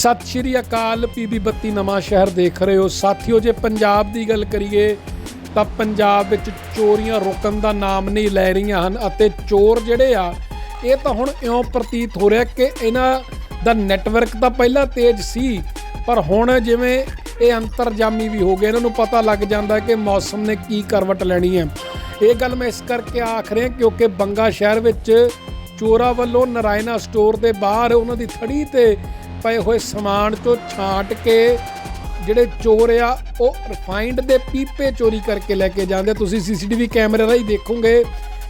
ਸਤਿ ਸ਼੍ਰੀ ਅਕਾਲ, ਪੀਬੀ ਬੱਤੀ ਨਵਾਂ ਸ਼ਹਿਰ ਦੇਖ ਰਹੇ ਹੋ। ਸਾਥੀਓ, ਜੇ ਪੰਜਾਬ ਦੀ ਗੱਲ ਕਰੀਏ, ਤਾਂ ਪੰਜਾਬ ਵਿੱਚ ਚੋਰੀਆਂ ਰੁਕਣ ਦਾ ਨਾਮ ਨਹੀਂ ਲੈ ਰਹੀਆਂ ਹਨ ਅਤੇ ਚੋਰ ਜਿਹੜੇ ਆ, ਇਹ ਤਾਂ ਹੁਣ ਇਉਂ ਪ੍ਰਤੀਤ ਹੋ ਰਿਹਾ ਕਿ ਇਹਨਾਂ ਦਾ ਨੈਟਵਰਕ ਤਾਂ ਪਹਿਲਾਂ ਤੇਜ਼ ਸੀ, ਪਰ ਹੁਣ ਜਿਵੇਂ ਇਹ ਅੰਤਰਜਾਮੀ ਵੀ ਹੋ ਗਏ, ਇਹਨਾਂ ਨੂੰ ਪਤਾ ਲੱਗ ਜਾਂਦਾ ਕਿ ਮੌਸਮ ਨੇ ਕੀ ਕਰਵਟ ਲੈਣੀ ਹੈ। ਇਹ ਗੱਲ ਮੈਂ ਇਸ ਕਰਕੇ ਆਖ ਰਿਹਾ ਕਿਉਂਕਿ ਬੰਗਾ ਸ਼ਹਿਰ ਵਿੱਚ ਚੋਰਾਂ ਵੱਲੋਂ ਨਰਾਇਣਾ ਸਟੋਰ ਦੇ ਬਾਹਰ ਉਹਨਾਂ ਦੀ ਥੜੀ ਤੇ ਪਏ ਹੋਏ ਸਮਾਨ ਚੋਂ ਛਾਂਟ ਕੇ ਜਿਹੜੇ ਚੋਰ ਆ, ਉਹ ਰਿਫਾਈਨਡ ਦੇ ਪੀਪੇ ਚੋਰੀ ਕਰਕੇ ਲੈ ਕੇ ਜਾਂਦੇ ਆ। ਤੁਸੀਂ ਸੀਸੀਟੀਵੀ ਕੈਮਰੇ ਰਾਹੀਂ ਦੇਖੋਗੇ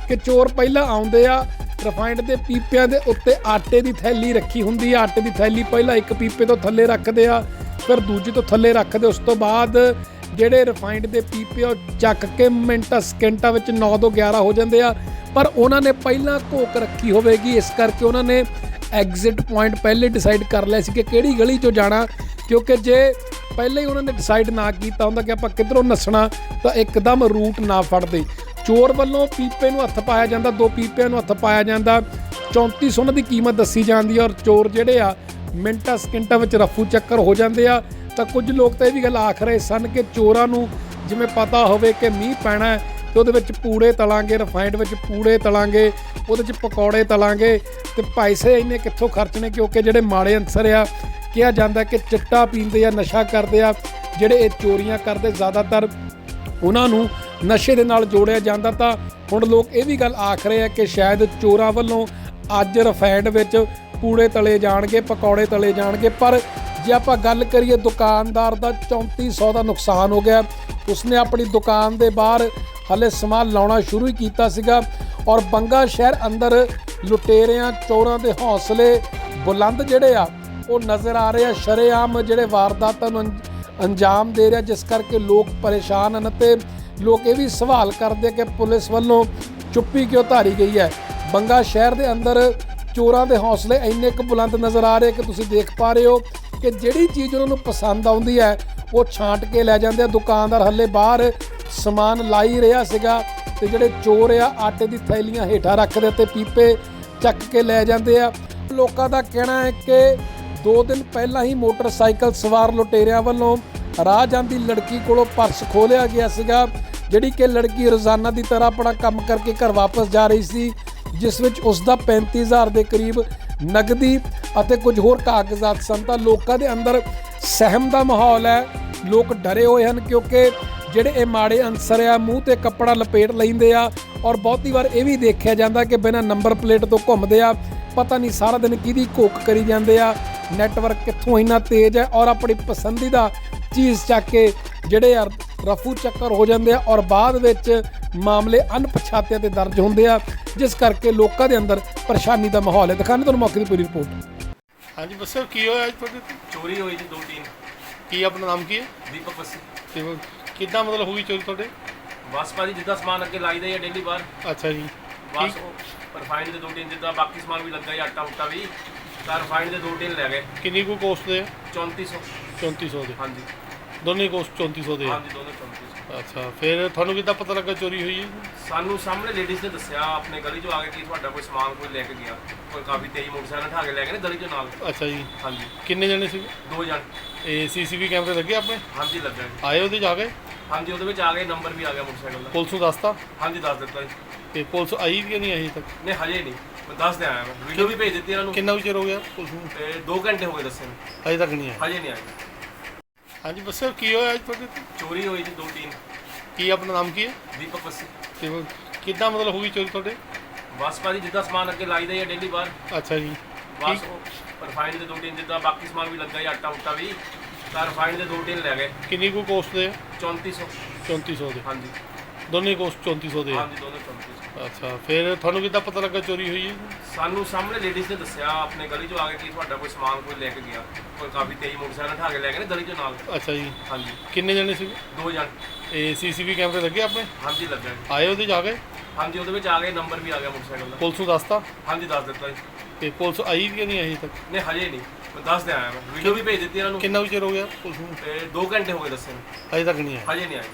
ਕਿ ਚੋਰ ਪਹਿਲਾਂ ਆਉਂਦੇ ਆ ਰਿਫਾਈਨਡ ਦੇ ਪੀਪਿਆਂ ਦੇ ਉੱਤੇ ਆਟੇ ਦੀ ਥੈਲੀ ਰੱਖੀ ਹੁੰਦੀ ਆ ਆਟੇ ਦੀ ਥੈਲੀ ਪਹਿਲਾਂ ਇੱਕ ਪੀਪੇ ਤੋਂ ਥੱਲੇ ਰੱਖਦੇ ਆ, ਫਿਰ ਦੂਜੇ ਤੋਂ ਥੱਲੇ ਰੱਖਦੇ, ਉਸ ਤੋਂ ਬਾਅਦ ਜਿਹੜੇ ਰਿਫਾਈਨਡ ਦੇ ਪੀਪੇ ਉਹ ਚੱਕ ਕੇ ਮਿੰਟਾਂ, ਸਕਿੰਟਾਂ ਵਿੱਚ 9 ਤੋਂ 11 ਹੋ ਜਾਂਦੇ ਆ ਪਰ ਉਹਨਾਂ ਨੇ ਪਹਿਲਾਂ ਘੋਕ ਰੱਖੀ ਹੋਵੇਗੀ, ਇਸ ਕਰਕੇ ਉਹਨਾਂ ਨੇ ਐਗਜ਼ਿਟ ਪੁਆਇੰਟ ਪਹਿਲੇ ਡਿਸਾਈਡ ਕਰ ਲਿਆ ਸੀ ਕਿ ਕਿਹੜੀ ਗਲੀ 'ਚੋਂ ਜਾਣਾ, ਕਿਉਂਕਿ ਜੇ ਪਹਿਲੇ ਹੀ ਉਹਨਾਂ ਨੇ ਡਿਸਾਈਡ ਨਾ ਕੀਤਾ ਹੁੰਦਾ ਕਿ ਆਪਾਂ ਕਿੱਧਰੋਂ ਨੱਸਣਾ, ਤਾਂ ਇੱਕਦਮ ਰੂਟ ਨਾ ਫੜਦੇ। ਚੋਰ ਵੱਲੋਂ ਪੀਪੇ ਨੂੰ ਹੱਥ ਪਾਇਆ ਜਾਂਦਾ, ਦੋ ਪੀਪਿਆਂ ਨੂੰ ਹੱਥ ਪਾਇਆ ਜਾਂਦਾ। 3400 ਉਹਨਾਂ ਦੀ ਕੀਮਤ ਦੱਸੀ ਜਾਂਦੀ ਹੈ ਔਰ ਚੋਰ ਜਿਹੜੇ ਆ, ਮਿੰਟਾਂ, ਸਕਿੰਟਾਂ ਵਿੱਚ ਰਫੂ ਚੱਕਰ ਹੋ ਜਾਂਦੇ ਆ। ਤਾਂ ਕੁਝ ਲੋਕ ਤਾਂ ਇਹ ਵੀ ਗੱਲ ਆਖ ਰਹੇ ਸਨ ਕਿ ਚੋਰਾਂ ਨੂੰ ਜਿਵੇਂ ਪਤਾ ਹੋਵੇ ਕਿ ਮੀਂਹ ਪੈਣਾ ਹੈ ਤੇ ਉਹਦੇ ਵਿੱਚ ਪੂੜੇ ਤਲਾਂਗੇ ਰਿਫਾਈਨਡ ਵਿੱਚ ਪੂੜੇ ਤਲਾਂਗੇ, ਉਹਦੇ ਵਿੱਚ ਪਕੌੜੇ ਤਲਾਂਗੇ ਤੇ ਪੈਸੇ ਇੰਨੇ ਕਿੱਥੋਂ ਖਰਚਣੇ ਕਿਉਂਕਿ ਜਿਹੜੇ ਮਾੜੇ ਅੰਸਰ ਆ, ਕਿਹਾ ਜਾਂਦਾ ਕਿ ਚਿੱਟਾ ਪੀਂਦੇ ਆ, ਨਸ਼ਾ ਕਰਦੇ ਆ, ਜਿਹੜੇ ਇਹ ਚੋਰੀਆਂ ਕਰਦੇ ਜ਼ਿਆਦਾਤਰ ਉਹਨਾਂ ਨੂੰ ਨਸ਼ੇ ਦੇ ਨਾਲ ਜੋੜਿਆ ਜਾਂਦਾ ਤਾਂ ਹੁਣ ਲੋਕ ਇਹ ਵੀ ਗੱਲ ਆਖ ਰਹੇ ਆ ਕਿ ਸ਼ਾਇਦ ਚੋਰਾਂ ਵੱਲੋਂ ਅੱਜ ਰਿਫਾਈਨਡ ਵਿੱਚ ਪੂੜੇ ਤਲੇ ਜਾਣਗੇ, ਪਕੌੜੇ ਤਲੇ ਜਾਣਗੇ, ਪਰ ਜੇ ਆਪਾਂ ਗੱਲ ਕਰੀਏ ਦੁਕਾਨਦਾਰ ਦਾ 3400 ਦਾ ਨੁਕਸਾਨ ਹੋ ਗਿਆ, ਉਸਨੇ ਆਪਣੀ ਦੁਕਾਨ ਦੇ ਬਾਹਰ ਹਲੇ ਸਮਾਨ ਲਾਉਣਾ ਸ਼ੁਰੂ ਹੀ ਕੀਤਾ ਸੀਗਾ ਔਰ ਬੰਗਾ ਸ਼ਹਿਰ ਅੰਦਰ ਲੁਟੇਰਿਆਂ, ਚੋਰਾਂ ਦੇ ਹੌਸਲੇ ਬੁਲੰਦ ਜਿਹੜੇ ਆ, ਉਹ ਨਜ਼ਰ ਆ ਰਹੇ ਆ। ਸ਼ਰੇਆਮ ਜਿਹੜੇ ਵਾਰਦਾਤਾਂ ਨੂੰ ਅੰਜ- ਅੰਜਾਮ ਦੇ ਰਿਹਾ, ਜਿਸ ਕਰਕੇ ਲੋਕ ਪਰੇਸ਼ਾਨ ਹਨ ਤੇ ਲੋਕ ਇਹ ਵੀ ਸਵਾਲ ਕਰਦੇ ਕਿ ਪੁਲਿਸ ਵੱਲੋਂ ਚੁੱਪੀ ਕਿਉਂ ਧਾਰੀ ਗਈ ਹੈ? ਬੰਗਾ ਸ਼ਹਿਰ ਦੇ ਅੰਦਰ ਚੋਰਾਂ ਦੇ ਹੌਸਲੇ ਇੰਨੇ ਕੁ ਬੁਲੰਦ ਨਜ਼ਰ ਆ ਰਹੇ ਕਿ ਤੁਸੀਂ ਦੇਖ ਪਾ ਰਹੇ ਹੋ ਕਿ ਜਿਹੜੀ ਚੀਜ਼ ਉਹਨਾਂ ਨੂੰ ਪਸੰਦ ਆਉਂਦੀ ਹੈ, ਉਹ ਛਾਂਟ ਕੇ ਲੈ ਜਾਂਦੇ ਆ। ਦੁਕਾਨਦਾਰ ਹੱਲੇ ਬਾਹਰ ਸਮਾਨ ਲਾਈ ਰਿਹਾ ਸੀਗਾ ਤੇ ਜਿਹੜੇ ਚੋਰ ਆ, ਆਟੇ ਦੀ ਥੈਲੀਆਂ ਹੇਠਾਂ ਰੱਖਦੇ ਤੇ ਪੀਪੇ ਚੱਕ ਕੇ ਲੈ ਜਾਂਦੇ ਆ। ਲੋਕਾਂ ਦਾ ਕਹਿਣਾ ਹੈ ਕਿ 2 ਦਿਨ ਪਹਿਲਾਂ ਹੀ ਮੋਟਰਸਾਈਕਲ ਸਵਾਰ ਲੁਟੇਰਿਆਂ ਵੱਲੋਂ ਰਾਹ ਜਾਂਦੀ ਲੜਕੀ ਕੋਲੋਂ ਪਰਸ ਖੋਲਿਆ ਗਿਆ ਸੀਗਾ, ਜਿਹੜੀ ਕਿ ਲੜਕੀ ਰੋਜ਼ਾਨਾ ਦੀ ਤਰ੍ਹਾਂ ਆਪਣਾ ਕੰਮ ਕਰਕੇ ਘਰ ਵਾਪਸ ਜਾ ਰਹੀ ਸੀ, ਜਿਸ ਵਿੱਚ ਉਸ ਦਾ 35000 ਦੇ ਕਰੀਬ ਨਗਦੀ ਅਤੇ ਕੁਝ ਹੋਰ ਕਾਗਜ਼ਾਤ ਸਨ। ਤਾਂ ਲੋਕਾਂ ਦੇ ਅੰਦਰ ਸਹਿਮ ਦਾ ਮਾਹੌਲ ਹੈ। ਲੋਕ ਡਰੇ ਹੋਏ ਹਨ ਕਿਉਂਕਿ ਜਿਹੜੇ ਇਹ ਮਾੜੇ ਅਨਸਰ ਆ ਮੂੰਹ ਤੇ ਕੱਪੜਾ ਲਪੇਟ ਲੈਂਦੇ ਆ ਔਰ ਬਹੁਤੀ ਵਾਰ ਇਹ ਵੀ ਦੇਖਿਆ ਜਾਂਦਾ ਕਿ ਬਿਨਾਂ ਨੰਬਰ ਪਲੇਟ ਤੋਂ ਘੁੰਮਦੇ ਆ ਪਤਾ ਨਹੀਂ ਸਾਰਾ ਦਿਨ ਕਿਹਦੀ ਘੋਕ ਕਰੀ ਜਾਂਦੇ ਆ ਨੈਟਵਰਕ ਕਿੱਥੋਂ ਇੰਨਾ ਤੇਜ਼ ਹੈ ਔਰ ਆਪਣੀ ਪਸੰਦੀਦਾ ਚੀਜ਼ ਚੱਕ ਕੇ ਜਿਹੜੇ ਆ ਰਫੂ ਚੱਕਰ ਹੋ ਜਾਂਦੇ ਆ ਔਰ ਬਾਅਦ ਵਿੱਚ ਮਾਮਲੇ ਅਣਪਛਾਤਿਆਂ ਤੇ ਦਰਜ ਹੁੰਦੇ ਆ ਜਿਸ ਕਰਕੇ ਲੋਕਾਂ ਦੇ ਅੰਦਰ ਪਰੇਸ਼ਾਨੀ ਦਾ ਮਾਹੌਲ ਹੈ। ਦਿਖਾਣੇ ਤੁਹਾਨੂੰ ਮੌਕੇ ਦੀ ਪੂਰੀ ਰਿਪੋਰਟ। ਹਾਂਜੀ ਦੱਸੋ ਕੀ ਹੋਇਆ ਅੱਜ ਤੁਹਾਡੇ ਤੇ? ਚੋਰੀ ਹੋਈ ਜੀ ਦੋ ਤਿੰਨ। ਕੀ ਆਪਣਾ ਨਾਮ ਕੀ ਹੈ? ਦੀਪਕ ਬੱਸੀ ਤੇ ਉਹ ਕਿੱਦਾਂ ਮਤਲਬ ਹੋਈ ਚੋਰੀ ਤੁਹਾਡੇ? ਬਸ ਭਾਜੀ ਜਿੱਦਾਂ ਸਮਾਨ ਅੱਗੇ ਲਾਈਦਾ ਹੀ ਆ ਡੇਲੀ ਬਾਹਰ। ਅੱਛਾ ਜੀ ਬਸ ਰਿਫਾਈਨਡ ਦੇ ਦੋ ਤਿੰਨ ਜਿੱਦਾਂ ਬਾਕੀ ਸਮਾਨ ਵੀ ਲੱਗਾ ਹੀ ਆਟਾ ਉਟਾ ਵੀ ਤਾਂ ਰਿਫਾਈਨਡ ਦੇ ਦੋ ਤਿੰਨ ਲੈ ਗਏ। ਕਿੰਨੀ ਕੁ ਕੋਸਟ ਦੇ ਆ? 3400 3400 ਦੇ। ਹਾਂਜੀ। ਦੋਨੇ ਕੋਸਟ 3400 ਦੇ ਆ। ਹਾਂਜੀ ਦੋਨੇ 3400 ਅੱਛਾ ਫਿਰ ਤੁਹਾਨੂੰ ਕਿੱਦਾਂ ਪਤਾ ਲੱਗਾ ਚੋਰੀ ਹੋਈ ਹੈ? ਸਾਨੂੰ ਸਾਹਮਣੇ ਲੇਡੀਜ਼ ਨੇ ਦੱਸਿਆ ਆਪਣੇ ਗਲੀ ਚੋਂ ਆ ਕੇ ਕਿ ਤੁਹਾਡਾ ਕੋਈ ਸਮਾਨ ਕੋਈ ਲੈ ਕੇ ਗਿਆ। ਕੋਈ ਕਾਫੀ ਤੇਜ਼ ਮੋਟਰਸਾਈਕਲ ਉਠਾ ਕੇ ਲੈ ਗਏ ਨੇ ਗਲੀ ਚੋਂ ਨਾਲ। ਅੱਛਾ ਜੀ। ਹਾਂਜੀ। ਕਿੰਨੇ ਜਣੇ ਸੀ ਦੋ ਜਣ। ਇਹ ਸੀਸੀਟੀਵੀ ਕੈਮਰੇ ਲੱਗੇ ਆਪਣੇ? ਹਾਂਜੀ ਲੱਗਾ ਜੀ। ਆਏ ਉਹਦੇ ਜਾ ਕੇ? ਹਾਂਜੀ ਉਹਦੇ ਵਿੱਚ ਆ ਗਏ ਨੰਬਰ ਵੀ ਆ ਗਿਆ ਮੋਟਰਸਾਈਕਲ ਦਾ। ਪੁਲਿਸ ਨੂੰ ਦੱਸਤਾ ਹਾਂਜੀ ਦੱਸ ਦਿੱਤਾ ਜੀ। ਤੇ ਪੁਲਿਸ ਆਈ ਕਿ ਨਹੀਂ ਹਜੇ ਤੱਕ? ਨਹੀਂ ਹਜੇ ਨਹੀਂ। ਮੈਂ ਦੱਸ ਦੇ ਆਇਆ ਮੈਂ। ਵੀਡੀਓ ਵੀ ਭੇਜ ਦਿੱਤੀ ਇਹਨਾਂ ਨੂੰ। ਕਿੰਨਾ ਕੁ ਚਿਰ ਹੋ ਗਿਆ ਪੁਲਿਸ ਨੂੰ? ਤੇ 2 ਘੰਟੇ ਹੋ ਗਏ ਦੱਸੇ ਨੂੰ। ਹਜੇ ਤੱਕ ਨਹੀਂ ਆਇਆ ਹਜੇ ਨਹੀਂ ਆਏ। ਹਾਂਜੀ ਦੱਸੋ ਕੀ ਹੋਇਆ ਅੱਜ ਤੁਹਾਡੇ ਤੇ? ਚੋਰੀ ਹੋਈ ਜੀ ਦੋ ਤਿੰਨ। ਕੀ ਆਪਣਾ ਨਾਮ ਕੀ ਹੈ? ਦੀਪਕ ਬੱਸੀ ਤੇ ਉਹ ਕਿੱਦਾਂ ਮਤਲਬ ਹੋਈ ਚੋਰੀ ਤੁਹਾਡੇ? ਬਸ ਭਾਜੀ ਜਿੱਦਾਂ ਸਮਾਨ ਅੱਗੇ ਲਾਈਦਾ ਹੀ ਆ ਡੇਲੀ ਬਾਹਰ। ਅੱਛਾ ਜੀ। ਬਸ ਰਿਫਾਈਨਡ ਦੇ ਦੋ ਤਿੰਨ ਜਿੱਦਾਂ ਬਾਕੀ ਸਮਾਨ ਵੀ ਲੱਗਾ ਹੀ ਆਟਾ ਉਟਾ ਵੀ। ਤਾਂ ਰਿਫਾਈਨਡ ਦੇ ਦੋ ਤਿੰਨ ਲੈ ਗਏ। ਕਿੰਨੀ ਕੁ ਕੋਸਟ ਦੇ ਆ? 3400 3400 ਦੇ। ਹਾਂਜੀ। ਦੋਨੇ ਕੋਸਟ 3400 ਦੇ ਆ। ਹਾਂਜੀ ਦੋਨੇ 3400 ਅੱਛਾ ਫਿਰ ਤੁਹਾਨੂੰ ਕਿੱਦਾਂ ਪਤਾ ਲੱਗਾ ਚੋਰੀ ਹੋਈ ਹੈ? ਸਾਨੂੰ ਸਾਹਮਣੇ ਲੇਡੀਜ਼ ਨੇ ਦੱਸਿਆ ਆਪਣੇ ਗਲੀ ਚੋਂ ਆ ਕੇ ਕਿ ਤੁਹਾਡਾ ਕੋਈ ਸਮਾਨ ਕੋਈ ਲੈ ਕੇ ਗਿਆ। ਕੋਈ ਕਾਫੀ ਤੇਜ਼ ਮੋਟਰਸਾਈਕਲ ਉਠਾ ਕੇ ਲੈ ਗਏ ਨੇ ਗਲੀ ਚੋਂ ਨਾਲ। ਅੱਛਾ ਜੀ। ਹਾਂਜੀ। ਕਿੰਨੇ ਜਣੇ ਸੀ ਦੋ ਜਣ। ਇਹ ਸੀਸੀਟੀਵੀ ਕੈਮਰੇ ਲੱਗੇ ਆਪਣੇ? ਹਾਂਜੀ ਲੱਗਾ। ਜੀ ਆਏ ਉਹਦੇ ਜਾ ਕੇ ਹਾਂਜੀ ਉਹਦੇ ਵਿੱਚ ਆ ਗਏ ਨੰਬਰ ਵੀ ਆ ਗਿਆ ਮੋਟਰਸਾਈਕਲ ਦਾ। ਪੁਲਿਸ ਨੂੰ ਦੱਸਤਾ? ਹਾਂਜੀ ਦੱਸ ਦਿੱਤਾ ਜੀ। ਤੇ ਪੁਲਿਸ ਆਈ ਕਿ ਨਹੀਂ ਆਈ ਹਜੇ ਤੱਕ? ਨਹੀਂ ਹਜੇ ਨਹੀਂ। ਮੈਂ ਦੱਸ ਦੇ ਆਇਆ ਮੈਂ। ਵੀਡੀਓ ਵੀ ਭੇਜ ਦਿੱਤੀ ਇਹਨਾਂ ਨੂੰ। ਕਿੰਨਾ ਕੁ ਚਿਰ ਹੋ ਗਿਆ ਪੁਲਿਸ ਨੂੰ? ਤੇ 2 ਘੰਟੇ ਹੋ ਗਏ ਦੱਸੇ ਨੂੰ। ਹਜੇ ਤੱਕ ਨਹੀਂ ਆਇਆ ਹਜੇ ਨਹੀਂ ਆਏ।